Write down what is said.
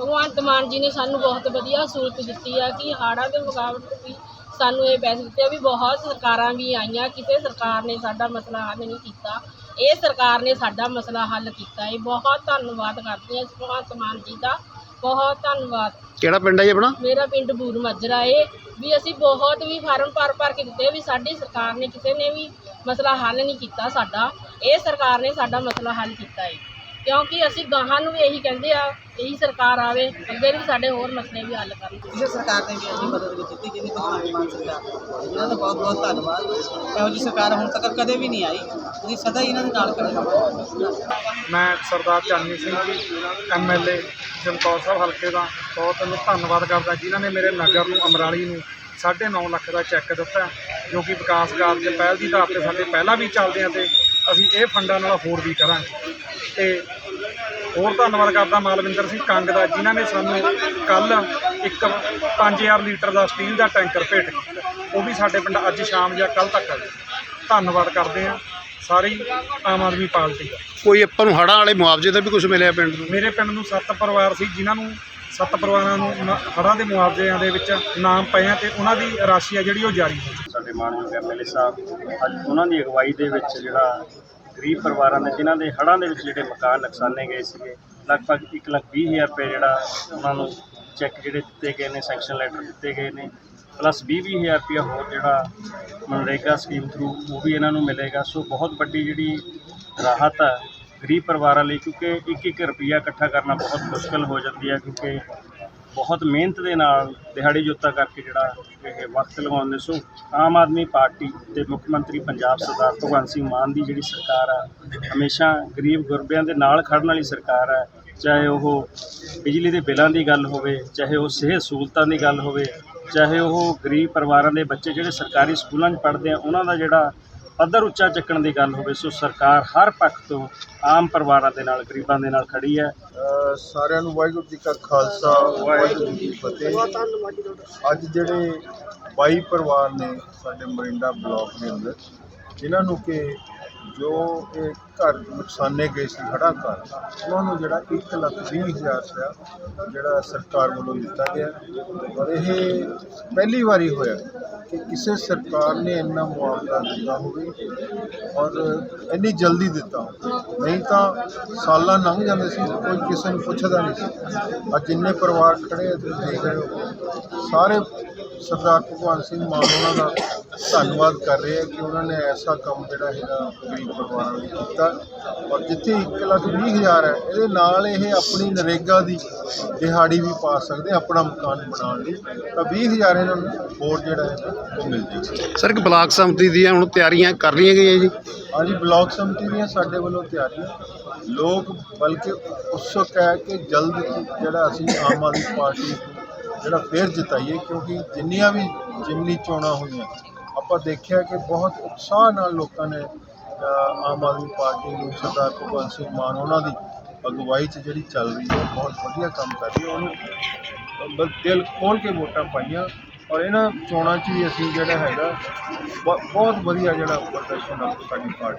ਭਗਵੰਤ ਮਾਨ ਜੀ ਨੇ ਸਾਨੂੰ ਬਹੁਤ ਵਧੀਆ ਸਹੂਲਤ ਦਿੱਤੀ ਆ ਕਿ ਹਾੜਾਂ ਦੇ ਮੁਕਾਬਲੇ ਵੀ ਸਾਨੂੰ ਇਹ ਪੈਸੇ ਦਿੱਤੇ ਆ ਵੀ ਬਹੁਤ ਸਰਕਾਰਾਂ ਵੀ ਆਈਆਂ ਕਿਸੇ ਸਰਕਾਰ ਨੇ ਸਾਡਾ ਮਸਲਾ ਹੱਲ ਨਹੀਂ ਕੀਤਾ। ਇਹ ਸਰਕਾਰ ਨੇ ਸਾਡਾ ਮਸਲਾ ਹੱਲ ਕੀਤਾ। ਹੈ ਬਹੁਤ ਧੰਨਵਾਦ ਕਰਦੇ ਹਾਂ ਭਗਵੰਤ ਮਾਨ ਜੀ ਦਾ। ਬਹੁਤ ਧੰਨਵਾਦ। ਕਿਹੜਾ ਪਿੰਡ ਹੈ ਜੀ ਆਪਣਾ? ਮੇਰਾ ਪਿੰਡ ਬੂਰ ਮੱਜਰਾ ਏ। ਵੀ ਅਸੀਂ ਬਹੁਤ ਵੀ ਫਾਰਮ ਭਰ ਭਰ ਕੇ ਦਿੱਤੇ ਵੀ ਸਾਡੀ ਸਰਕਾਰ ਨੇ ਕਿਸੇ ਨੇ ਵੀ ਮਸਲਾ ਹੱਲ ਨਹੀਂ ਕੀਤਾ ਸਾਡਾ। ਇਹ ਸਰਕਾਰ ਨੇ ਸਾਡਾ ਮਸਲਾ ਹੱਲ ਕੀਤਾ ਏ। ਕਿਉਂਕਿ ਅਸੀਂ ਗਾਹਾਂ ਨੂੰ ਵੀ ਇਹੀ ਕਹਿੰਦੇ ਆ ਇਹੀ ਸਰਕਾਰ ਆਵੇ ਅੱਗੇ ਵੀ ਸਾਡੇ ਹੋਰ ਮਸਲੇ ਵੀ ਹੱਲ ਕਰਨ। ਕਿਸੇ ਸਰਕਾਰ ਨੇ ਵੀ ਇੰਨੀ ਮਦਦ ਕੀਤੀ ਜਿੰਨੀ ਭਗਵੰਤ ਮਾਨ ਸਰਕਾਰ ਨੇ। ਇਹਨਾਂ ਦਾ ਬਹੁਤ ਬਹੁਤ ਧੰਨਵਾਦ। ਇਹੋ ਜਿਹੀ ਸਰਕਾਰ ਹੁਣ ਤੱਕ ਕਦੇ ਵੀ ਨਹੀਂ ਆਈ। ਅਸੀਂ ਸਦਾ ਹੀ ਇਹਨਾਂ ਦੇ ਨਾਲ ਖੜੇ ਮੈਂ ਸਰਦਾਰ ਚਾਨਣੀ ਸਿੰਘ ਜੀ ਐਮਐਲਏ ਚਮਕੌਰ ਸਾਹਿਬ ਹਲਕੇ ਦਾ। ਬਹੁਤ ਧੰਨਵਾਦ ਕਰਦਾ ਜਿਨ੍ਹਾਂ ਨੇ ਮੇਰੇ ਨਗਰ ਨੂੰ ਅਮਰਾਲੀ ਨੂੰ 9.5 ਲੱਖ ਦਾ ਚੈੱਕ ਦਿੱਤਾ ਜੋ ਕਿ ਵਿਕਾਸ ਕਾਰਜ ਪਹਿਲ ਦੀ ਧਾਰ ਤੇ ਸਾਡੇ ਪਹਿਲਾਂ ਵੀ ਚੱਲਦੇ ਆ ਤੇ ਅਸੀਂ ਇਹ ਫੰਡਾਂ ਨਾਲ ਹੋਰ ਵੀ ਕਰਾਂਗੇ। ਤੇ ਹੋਰ ਧੰਨਵਾਦ ਕਰਦਾ ਮਾਲਵਿੰਦਰ ਸਿੰਘ ਕੰਗ ਦਾ ਜਿਨ੍ਹਾਂ ਨੇ ਸਾਨੂੰ ਕੱਲ ਇੱਕ 5000 ਲੀਟਰ ਦਾ ਸਟੀਲ ਦਾ ਟੈਂਕਰ ਭੇਟ ਕੀਤਾ। ਉਹ ਵੀ ਸਾਡੇ ਪਿੰਡ ਅੱਜ ਸ਼ਾਮ ਜਾਂ ਕੱਲ ਤੱਕ ਆ। ਧੰਨਵਾਦ ਕਰਦੇ ਆ ਸਾਰੀ ਆਮ ਆਦਮੀ ਪਾਰਟੀ ਦਾ। ਕੋਈ ਆਪਾਂ ਨੂੰ ਹੜ੍ਹਾਂ ਵਾਲੇ ਮੁਆਵਜ਼ੇ ਦਾ ਵੀ ਕੁਝ ਮਿਲਿਆ ਪਿੰਡ ਨੂੰ? ਮੇਰੇ ਪਿੰਡ ਨੂੰ ਸੱਤ ਪਰਿਵਾਰ ਸੀ ਜਿਨ੍ਹਾਂ ਨੂੰ ਸੱਤ ਪਰਿਵਾਰਾਂ ਨੂੰ ਨ- ਹੜ੍ਹਾਂ ਦੇ ਮੁਆਵਜ਼ਿਆਂ ਦੇ ਵਿੱਚ ਨਾਮ ਪਏ ਆ ਤੇ ਉਹਨਾਂ ਦੀ ਰਾਸ਼ੀ ਆ ਜਿਹੜੀ ਉਹ ਜਾਰੀ ਹੈ ਸਾਡੇ ਮਾਨਯੋਗ ਐਮਐਲਏ ਸਾਹਿਬ, ਅੱਜ ਉਹਨਾਂ ਦੀ ਅਗਵਾਈ ਦੇ ਵਿੱਚ ਜਿਹੜਾ ਗਰੀਬ ਪਰਿਵਾਰਾਂ ਦੇ, ਜਿਨ੍ਹਾਂ ਦੇ ਹੜ੍ਹਾਂ ਦੇ ਵਿੱਚ ਜਿਹੜੇ ਮਕਾਨ ਨੁਕਸਾਨੇ ਗਏ ਸੀਗੇ, ਲਗਭਗ ਇੱਕ ਲੱਖ ਵੀਹ ਹਜ਼ਾਰ ਰੁਪਏ ਜਿਹੜਾ ਉਹਨਾਂ ਨੂੰ ਚੈੱਕ ਜਿਹੜੇ ਦਿੱਤੇ ਗਏ ਨੇ ਸੈਂਕਸ਼ਨ ਲੈਟਰ ਦਿੱਤੇ ਗਏ ਨੇ ਪਲੱਸ ਵੀਹ ਵੀਹ ਹਜ਼ਾਰ ਰੁਪਇਆ ਹੋਰ ਜਿਹੜਾ ਮਨਰੇਗਾ ਸਕੀਮ ਥਰੂ ਉਹ ਵੀ ਇਹਨਾਂ ਨੂੰ ਮਿਲੇਗਾ। ਸੋ ਬਹੁਤ ਵੱਡੀ ਜਿਹੜੀ ਰਾਹਤ ਆ ਗਰੀਬ ਪਰਿਵਾਰਾਂ ਲਈ, ਕਿਉਂਕਿ ਇੱਕ ਇੱਕ ਰੁਪਈਆ ਇਕੱਠਾ ਕਰਨਾ ਬਹੁਤ ਮੁਸ਼ਕਲ ਹੋ ਜਾਂਦੀ ਹੈ, ਕਿਉਂਕਿ ਬਹੁਤ ਮਿਹਨਤ ਦੇ ਨਾਲ ਦਿਹਾੜੀ ਜੋਤਾ ਕਰਕੇ ਜਿਹੜਾ ਇਹ ਵਕਤ ਲਗਾਉਂਦੇ ਸੋ, ਆਮ ਆਦਮੀ ਪਾਰਟੀ ਤੇ ਮੁੱਖ ਮੰਤਰੀ ਪੰਜਾਬ ਸਰਦਾਰ ਭਗਵੰਤ ਸਿੰਘ ਮਾਨ ਦੀ ਜਿਹੜੀ ਸਰਕਾਰ ਆ, ਹਮੇਸ਼ਾ ਗਰੀਬ ਗੁਰਬਿਆਂ ਦੇ ਨਾਲ ਖੜਨ ਵਾਲੀ ਸਰਕਾਰ ਹੈ ਚਾਹੇ ਉਹ ਬਿਜਲੀ ਦੇ ਬਿੱਲਾਂ ਦੀ ਗੱਲ ਹੋਵੇ, ਚਾਹੇ ਉਹ ਸਿਹਤ ਸਹੂਲਤਾਂ ਦੀ ਗੱਲ ਹੋਵੇ, ਚਾਹੇ ਉਹ ਗਰੀਬ ਪਰਿਵਾਰਾਂ ਦੇ ਬੱਚੇ ਜਿਹੜੇ ਸਰਕਾਰੀ ਸਕੂਲਾਂ 'ਚ ਪੜ੍ਹਦੇ ਆ, ਉਹਨਾਂ ਦਾ ਜਿਹੜਾ ਪੱਧਰ ਉੱਚਾ ਚੱਕਣ ਦੀ ਗੱਲ ਹੋਵੇ, ਸੋ ਸਰਕਾਰ ਹਰ ਪੱਖ ਤੋਂ ਆਮ ਪਰਿਵਾਰਾਂ ਦੇ ਨਾਲ, ਗਰੀਬਾਂ ਦੇ ਨਾਲ ਖੜੀ ਹੈ। ਸਾਰਿਆਂ ਨੂੰ ਵਾਹਿਗੁਰੂ ਜੀ ਕਾ ਖਾਲਸਾ, ਵਾਹਿਗੁਰੂ ਜੀ ਕੀ ਫਤਿਹ। ਅੱਜ ਜਿਹੜੇ 22 ਪਰਿਵਾਰ ਨੇ ਸਾਡੇ ਮਰਿੰਡਾ ਬਲਾਕ ਦੇ ਅੰਦਰ, ਜਿਨ੍ਹਾਂ ਨੂੰ ਕਿ ਜੋ ਇਹ ਘਰ ਨੁਕਸਾਨੇ ਗਏ ਸੀ, ਹੜ੍ਹਾਂ ਘਰ ਉਹਨਾਂ ਨੂੰ ਜਿਹੜਾ 1 ਲੱਖ ਵੀਹ ਹਜ਼ਾਰ ਰੁਪਇਆ ਜਿਹੜਾ ਸਰਕਾਰ ਵੱਲੋਂ ਦਿੱਤਾ ਗਿਆ। ਔਰ ਇਹ ਪਹਿਲੀ ਵਾਰੀ ਹੋਇਆ ਕਿ ਕਿਸੇ ਸਰਕਾਰ ਨੇ ਇੰਨਾ ਮੁਆਵਜ਼ਾ ਦਿੱਤਾ ਹੋਵੇ ਔਰ ਇੰਨੀ ਜਲਦੀ ਦਿੱਤਾ ਹੋਵੇ। ਨਹੀਂ ਤਾਂ ਸਾਲਾਂ ਲੰਘ ਜਾਂਦੇ ਸੀ, ਕੋਈ ਕਿਸੇ ਨੂੰ ਪੁੱਛਦਾ ਨਹੀਂ ਸੀ। ਅੱਜ ਜਿੰਨੇ ਪਰਿਵਾਰ ਖੜੇ ਤੁਸੀਂ ਦੇਖ ਰਹੇ ਹੋ। ਸਾਰੇ ਸਰਦਾਰ ਭਗਵੰਤ ਸਿੰਘ ਮਾਨ ਉਹਨਾਂ ਦਾ ਧੰਨਵਾਦ ਕਰ ਰਹੇ ਆ ਕਿ ਉਹਨਾਂ ਨੇ ਐਸਾ ਕੰਮ ਜਿਹੜਾ ਹੈਗਾ ਗਰੀਬ ਪਰਿਵਾਰਾਂ ਲਈ ਕੀਤਾ ਔਰ ਜਿੱਥੇ ਇੱਕ ਲੱਖ ਵੀਹ ਹਜ਼ਾਰ ਹੈ ਇਹਦੇ ਨਾਲ ਇਹ ਆਪਣੀ ਨਰੇਗਾ ਦੀ ਦਿਹਾੜੀ ਵੀ ਪਾ ਸਕਦੇ ਆਪਣਾ ਮਕਾਨ ਬਣਾਉਣ ਲਈ। ਤਾਂ ਵੀਹ ਹਜ਼ਾਰ ਇਹਨਾਂ ਨੂੰ ਹੋਰ ਜਿਹੜਾ ਹੈ ਉਹ ਮਿਲ ਜੇਗਾ ਸਰ ਇੱਕ ਬਲਾਕ ਸੰਮਤੀ ਦੀਆਂ ਹੁਣ ਤਿਆਰੀਆਂ ਕਰ ਲਈਆਂ ਗਈਆਂ ਜੀ? ਹਾਂਜੀ ਬਲਾਕ ਸੰਮਤੀ ਦੀਆਂ ਸਾਡੇ ਵੱਲੋਂ ਤਿਆਰੀਆਂ। ਲੋਕ ਬਲਕਿ ਉਤਸੁਕ ਹੈ ਕਿ ਜਲਦ ਜਿਹੜਾ ਅਸੀਂ ਆਮ ਆਦਮੀ ਪਾਰਟੀ ਜਿਹੜਾ ਫੇਰ ਜਿਤਾਈਏ ਕਿਉਂਕਿ ਜਿੰਨੀਆਂ ਵੀ ਜਿਮਨੀ ਚੋਣਾਂ ਹੋਈਆਂ ਆਪਾਂ ਦੇਖਿਆ ਕਿ ਬਹੁਤ ਉਤਸ਼ਾਹ ਨਾਲ ਲੋਕਾਂ ਨੇ ਆਮ ਆਦਮੀ ਪਾਰਟੀ ਨੂੰ ਸਰਦਾਰ ਭਗਵੰਤ ਸਿੰਘ ਮਾਨ, ਉਹਨਾਂ ਦੀ ਅਗਵਾਈ 'ਚ ਜਿਹੜੀ ਚੱਲ ਰਹੀ ਹੈ, ਬਹੁਤ ਵਧੀਆ ਕੰਮ ਕਰ ਰਹੀ ਹੈ ਉਹਨੂੰ। ਬ- ਦਿਲ ਖੋਲ ਕੇ ਵੋਟਾਂ ਪਾਈਆਂ ਔਰ ਇਹਨਾਂ ਚੋਣਾਂ 'ਚ ਵੀ ਅਸੀਂ ਜਿਹੜਾ ਹੈਗਾ, ਬ- ਬਹੁਤ ਵਧੀਆ ਜਿਹੜਾ ਪ੍ਰਦਰਸ਼ਨ ਆ ਸਾਡੀ ਪਾਰਟੀ